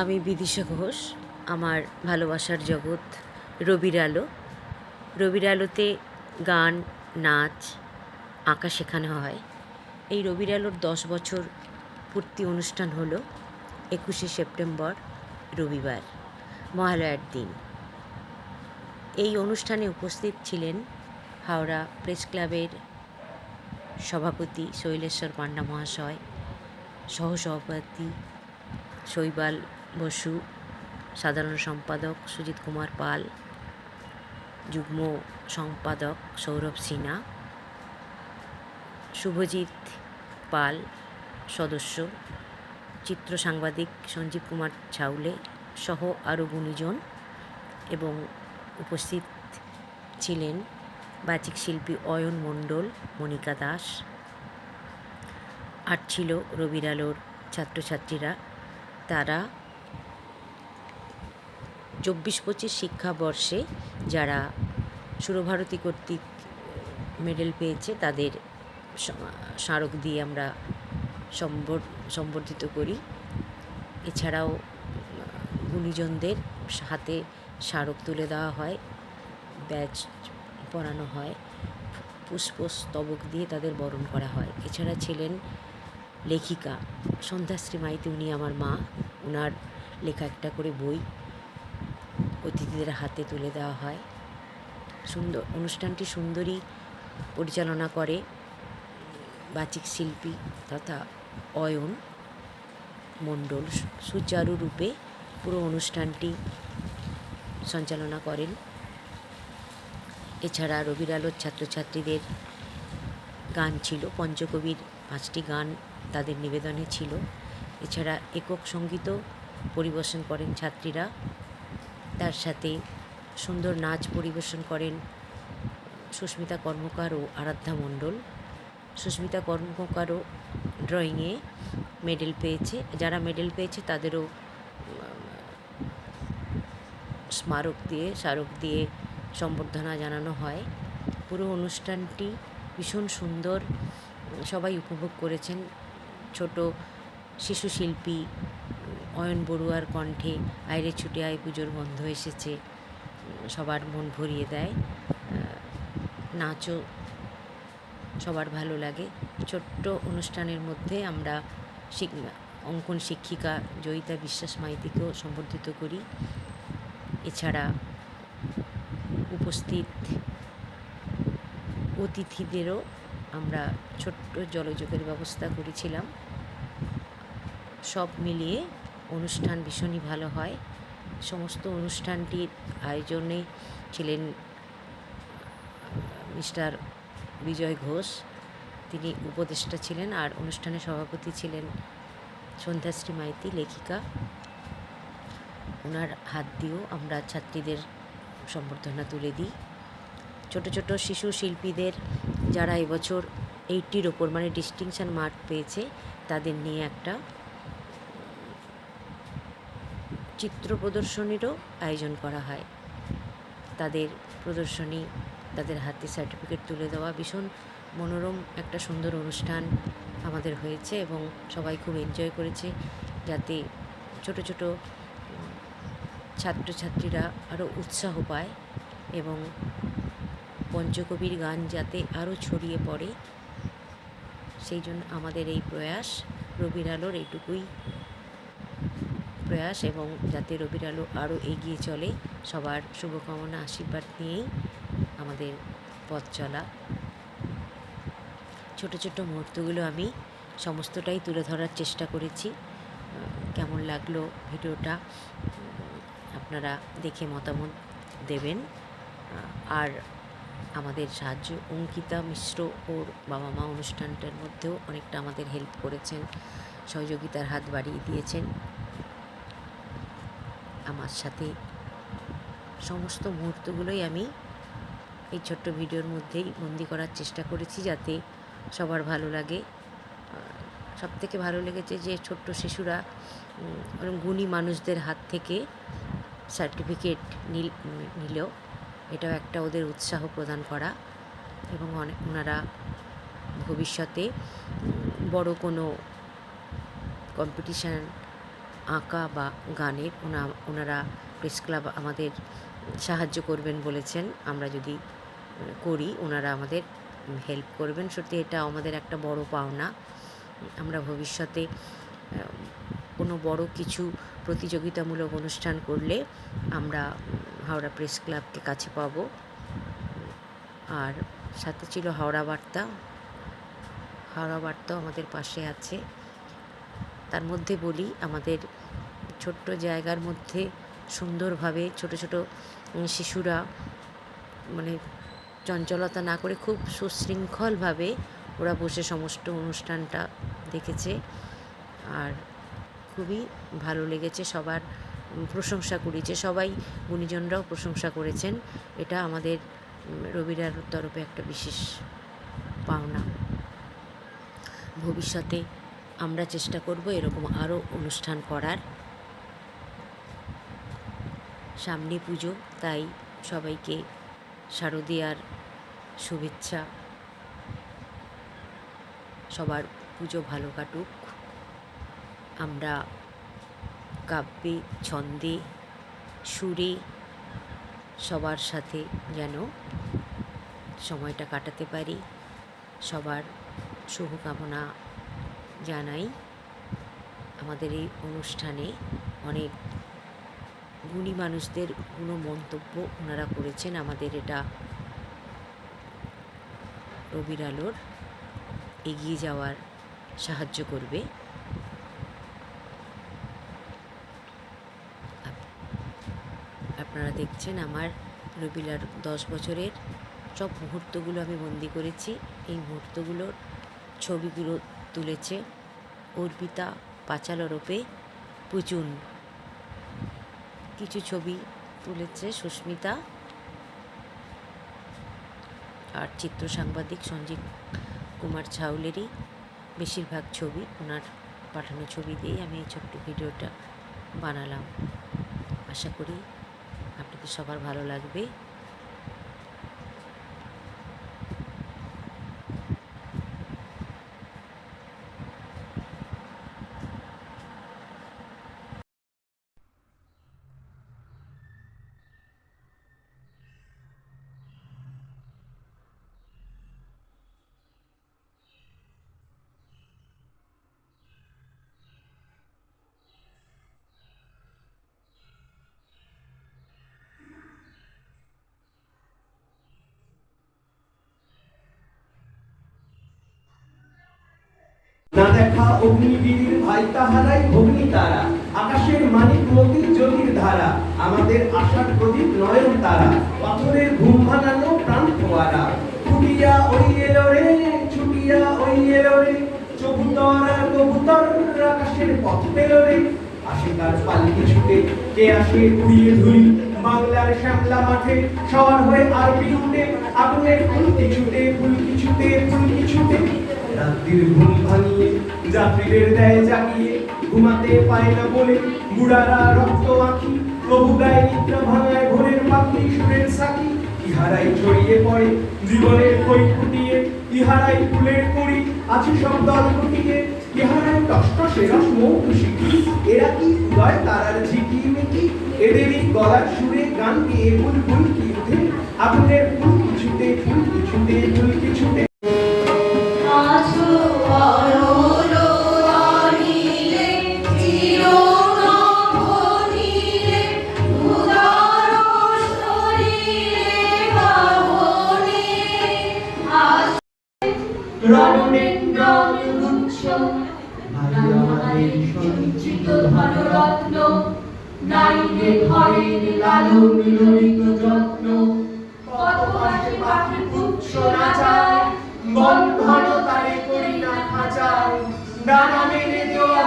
আমি বিদিশা ঘোষ, আমার ভালোবাসার জগৎ রবির আলো। রবির আলোতে গান, নাচ আঁকা শেখানো হয়। এই রবির আলোর দশ বছর পূর্তি অনুষ্ঠান হলো একুশে সেপ্টেম্বর, রবিবার, মহালয়ার দিন। এই অনুষ্ঠানে উপস্থিত ছিলেন হাওড়া প্রেস ক্লাবের সভাপতি শৈলেশ্বর পান্ডা মহাশয়, সহসভাপতি শৈবাল বসু, সাধারণ সম্পাদক সুজিত কুমার পাল, যুগ্ম সম্পাদক সৌরভ সিনহা, শুভজিৎ পাল সদস্য, চিত্র সাংবাদিক সঞ্জীব কুমার ছাউলে সহ আরও গুণীজন এবং উপস্থিত ছিলেন বাচিক শিল্পী অয়ন মণ্ডল, মনিকা দাস। আর ছিল রবির আলোর ছাত্রছাত্রীরা, তারা চব্বিশ পঁচিশ শিক্ষাবর্ষে যারা সুরভারতী কর্তৃক মেডেল পেয়েছে, তাদের স্মারক দিয়ে আমরা সম্বর্ধিত করি। এছাড়াও গুণীজনদের হাতে স্মারক তুলে দেওয়া হয়, ব্যাচ পরানো হয়, পুষ্পস্তবক দিয়ে তাদের বরণ করা হয়। এছাড়া ছিলেন লেখিকা সন্ধ্যাশ্রী মাইতি, উনি আমার মা। ওনার লেখা একটা করে বই অতিথিদের হাতে তুলে দেওয়া হয়। সুন্দর, অনুষ্ঠানটি সুন্দরী পরিচালনা করে বাচিক শিল্পী তথা অয়ন মণ্ডল। সুচারুরূপে পুরো অনুষ্ঠানটি সঞ্চালনা করেন। এছাড়া রবির আলোর ছাত্রছাত্রীদের গান ছিল। পঞ্চকবির পাঁচটি গান তাদের নিবেদনে ছিল। এছাড়া একক সঙ্গীতও পরিবেশন করেন ছাত্রীরা। তার সাথে সুন্দর নাচ পরিবেশন করেন সুস্মিতা কর্মকার ও আরাধ্যা মণ্ডল। সুস্মিতা কর্মকারও ড্রয়িংয়ে মেডেল পেয়েছে। যারা মেডেল পেয়েছে তাদেরও স্মারক দিয়ে স্মারক দিয়ে সম্বর্ধনা জানানো হয়। পুরো অনুষ্ঠানটি ভীষণ সুন্দর, সবাই উপভোগ করেছেন। ছোট শিশু শিল্পী অয়ন বড়ুয়ার কণ্ঠে আইরে ছুটে আয় পুজোর গন্ধ এসেছে, সবার মন ভরিয়ে দেয়। নাচও সবার ভালো লাগে। ছোট্ট অনুষ্ঠানের মধ্যে আমরা অঙ্কন শিক্ষিকা জয়িতা বিশ্বাস মাইতিকেও সম্বর্ধিত করি। এছাড়া উপস্থিত অতিথিদেরও আমরা ছোট্ট জলযোগের ব্যবস্থা করেছিলাম। সব মিলিয়ে অনুষ্ঠান ভীষণই ভালো হয়। সমস্ত অনুষ্ঠানটির আয়োজনে ছিলেন মিস্টার বিজয় ঘোষ। তিনি উপদেষ্টা ছিলেন আর অনুষ্ঠানের সভাপতি ছিলেন সন্ধ্যাশ্রী মাইতি, লেখিকা। ওনার হাত দিয়েও আমরা ছাত্রীদের সম্বর্ধনা তুলে দিই। ছোট ছোট শিশু শিল্পীদের যারা এবছর এইটির ওপর মানে ডিস্টিংশন মার্ক পেয়েছে, তাদের নিয়ে একটা চিত্র প্রদর্শনীরও আয়োজন করা হয়। তাদের প্রদর্শনী, তাদের হাতে সার্টিফিকেট তুলে দেওয়া ভীষণ মনোরম একটা সুন্দর অনুষ্ঠান আমাদের হয়েছে এবং সবাই খুব এনজয় করেছে যাতে ছোট ছোট ছাত্রছাত্রীরা আরও উৎসাহ পায় এবং পঞ্চকবির গান যাতে আরও ছড়িয়ে পড়ে। সেই জন্য আমাদের এই প্রয়াস রবির আলোর এইটুকুই। প্রয়াস এবং যাতে রবির আলো আরও এগিয়ে চলে, সবার শুভকামনা, আশীর্বাদ নিয়েই আমাদের পথ চলা। ছোট ছোট মুহূর্তগুলো আমি সমস্তটাই তুলে ধরার চেষ্টা করেছি। কেমন লাগল ভিডিওটা, আপনারা দেখে মতামত দেবেন। আর আমাদের সাহায্য, অঙ্কিতা মিশ্র ওর বাবা মা অনুষ্ঠানটার মধ্যেও অনেকটা আমাদের হেল্প করেছেন, সহযোগিতার হাত বাড়িয়ে দিয়েছেন। আমার সাথে। সমস্ত মুহূর্তগুলোই আমি এই ছোট্ট ভিডিওর মধ্যেই বন্দি করার চেষ্টা করেছি যাতে সবার ভালো লাগে। সব থেকে ভালো লেগেছে যে ছোট্ট শিশুরা গুণী মানুষদের হাত থেকে সার্টিফিকেট নিল নিল এটাও একটা ওদের উৎসাহ প্রদান করা এবং অনেক ওনারা ভবিষ্যতে বড় কোনো কম্পিটিশান আঁকা বা গানের ওনা, ওনারা প্রেস ক্লাব আমাদের সাহায্য করবেন বলেছেন। আমরা যদি করি, ওনারা আমাদের হেল্প করবেন। সত্যি এটা আমাদের একটা বড় পাওনা। আমরা ভবিষ্যতে কোনো বড় কিছু প্রতিযোগিতামূলক অনুষ্ঠান করলে আমরা হাওড়া প্রেস ক্লাবকে কাছে পাবো। আর সাথে ছিল হাওড়া বার্তা। হাওড়া বার্তাও আমাদের পাশে আছে। তার মধ্যে বলি, আমাদের ছোট্ট জায়গার মধ্যে সুন্দরভাবে ছোট ছোট শিশুরা মানে চঞ্চলতা না করে খুব সুশৃঙ্খলভাবে ওরা বসে সমস্ত অনুষ্ঠানটা দেখেছে। আর খুবই ভালো লেগেছে, সবার প্রশংসা কুড়িয়েছে সবাই গুণীজনরাও প্রশংসা করেছেন। এটা আমাদের রবিরার তরফে একটা বিশেষ পাওনা। ভবিষ্যতে আমরা চেষ্টা করব এরকম আরও অনুষ্ঠান করার। সামনে পুজো, তাই সবাইকে শারদীয়ার শুভেচ্ছা। সবার পুজো ভালো কাটুক। আমরা কাব্যে, ছন্দে, সুরে সবার সাথে যেন সময়টা কাটাতে পারি। সবার শুভকামনা জানাই, আমাদের এই অনুষ্ঠানে অনেক গুণী মানুষদের কোনো মন্তব্য ওনারা করেছেন। আমাদের এটা রবির আলোর এগিয়ে যাওয়ার সাহায্য করবে। আপনারা দেখছেন আমার রবিলার দশ বছরের সব মুহূর্তগুলো আমি বন্দি করেছি। এই মুহূর্তগুলোর ছবিগুলো তুলেছে অর্পিতা পাচালরূপে পুচুন কিছু ছবি তুলেছে সুস্মিতা আর চিত্র সাংবাদিক সঞ্জীব কুমার ছাউলেরই। বেশিরভাগ ছবি ওনার পাঠানো ছবি দিয়েই আমি এই ছোট্ট ভিডিওটা বানালাম। আশা করি আপনাদের সবার ভালো লাগবে না দেখা অগ্নিবীর ভাই তাহারাই অগ্নি তারা। আকাশের মানিক মতির জ্যোতির ধারা। আমাদের আশার প্রদীপ নয়ন তারা। পাথরের ঘুম ভাঙানো প্রাণ ফোয়ারা। ছুটিয়া ওই এলো রে, ছুটিয়া ওই এলো রে। চবুতর আর কবুতর আকাশের পথ পেল রে। আসে তার পালকি ছুটে, কে আসে উড়িয়ে ধুলি বাংলার শ্যামলা মাঠে সবার হয়ে আরবি উঠে আগুনের ফুলকি ছুটে ফুলকি ছুটে ফুলকি ছুটে। রাত্রির ঘুম ভাঙিয়ে, যাত্রীদের দেয় জাগিয়ে, ঘুমাতে পায় না বলে বুড়ারা রক্ত আঁখি প্রভু গায়ে নিদ্রা ভাঙায় ভোরের পাখি সুরের সাকি। ইহারাই ছড়িয়ে পড়ে জীবনের কই ফুটিয়ে, ইহারাই ফুলের কুড়ি, আছে সব দল ফুটিয়ে ইহারাই টসটসে রস মৌ শিখি এরা কি উদয় তারার ঝিকি মিকি? এদেরই গলার সুরে গান গেয়ে বুলবুল কি উঠে? আগুনের ফুল কিছুতে ফুল ললিত যত্ন কত পাশে পাখি পুচ্ছ নাচায় বন্ধন তারে করি না খাঁচায়। ডানা মেলে দেওয়া